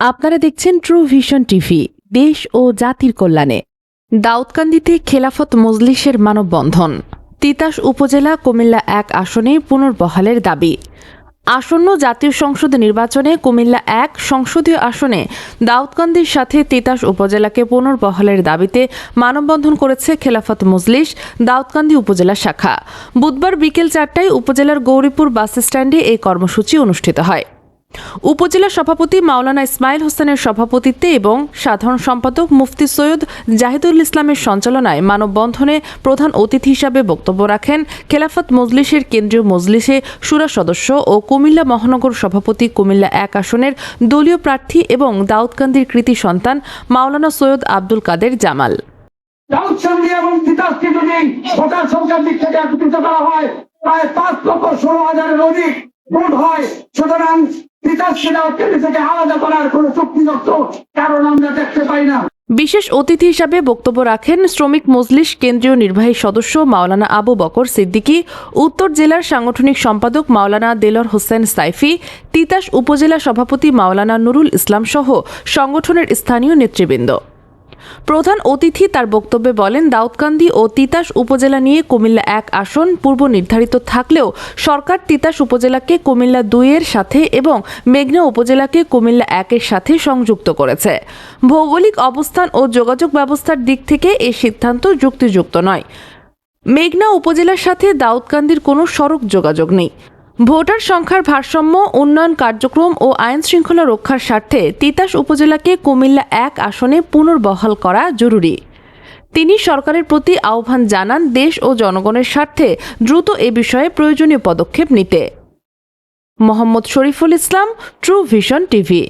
আপনারা দেখছেন true vision TV দেশ ও জাতির কল্যাণে। দাউদকান্দিতে খেলাফত মজলিসের মানববন্ধন, তিতাস উপজেলা কুমিল্লা এক আসনে পুনর্বহালের দাবি। আসন্ন জাতীয় সংসদ নির্বাচনে কুমিল্লা এক সংসদীয় আসনে দাউদকান্দির সাথে তিতাস উপজেলাকে পুনর্বহালের দাবিতে মানববন্ধন করেছে খেলাফত মজলিস দাউদকান্দি উপজেলা শাখা। বুধবার বিকেল চারটায় উপজেলার গৌরীপুর বাস স্ট্যান্ডে এই কর্মসূচি অনুষ্ঠিত হয়। উপজেলা সভাপতি মাওলানা ইসমাইল হোসেনের সভাপতিত্বে এবং সাধারণ সম্পাদক মুফতি সৈয়দ জাহিদুল ইসলামের সঞ্চালনায় মানববন্ধনে প্রধান অতিথি হিসাবে বক্তব্য রাখেন খেলাফত মজলিসের কেন্দ্রীয় মজলিসে সুরা সদস্য ও কুমিল্লা মহানগর সভাপতি কুমিল্লা এক আসনের দলীয় প্রার্থী এবং দাউদকান্দির কৃতি সন্তান মাওলানা সৈয়দ আব্দুল কাদের জামাল। প্রায় পাঁচ লক্ষ ষোলো হাজারের অধিক ভোট হয়। সুতরাং বিশেষ অতিথি হিসাবে বক্তব্য রাখেন শ্রমিক মজলিস কেন্দ্রীয় নির্বাহী সদস্য মাওলানা আবু বকর সিদ্দিকী, উত্তর জেলার সাংগঠনিক সম্পাদক মাওলানা দেলর হোসেন সাইফি, তিতাস উপজেলা সভাপতি মাওলানা নুরুল ইসলাম সহ সংগঠনের স্থানীয় নেতৃবৃন্দ। প্রধান অতিথি তার বক্তব্যে বলেন, দাউদকান্দি ও তিতাস উপজেলা নিয়ে কুমিল্লা এক আসন পূর্ব নির্ধারিত থাকলেও সরকার তিতাস উপজেলাকে কুমিল্লা দুইয়ের সাথে এবং মেঘনা উপজেলাকে কুমিল্লা একের সাথে সংযুক্ত করেছে। ভৌগোলিক অবস্থান ও যোগাযোগ ব্যবস্থার দিক থেকে এই সিদ্ধান্ত যুক্তিযুক্ত নয়। মেঘনা উপজেলার সাথে দাউদকান্দির কোনো সড়ক যোগাযোগ নেই। ভোটার সংখ্যার ভারসাম্য, উন্নয়ন কার্যক্রম ও আইন শৃঙ্খলা রক্ষার স্বার্থে তিতাস উপজেলাকে কুমিল্লা এক আসনে পুনর্বহাল করা জরুরি। তিনি সরকারের প্রতি আহ্বান জানান দেশ ও জনগণের স্বার্থে দ্রুত এ বিষয়ে প্রয়োজনীয় পদক্ষেপ নিতে। Mohammad Shariful Islam true vision TV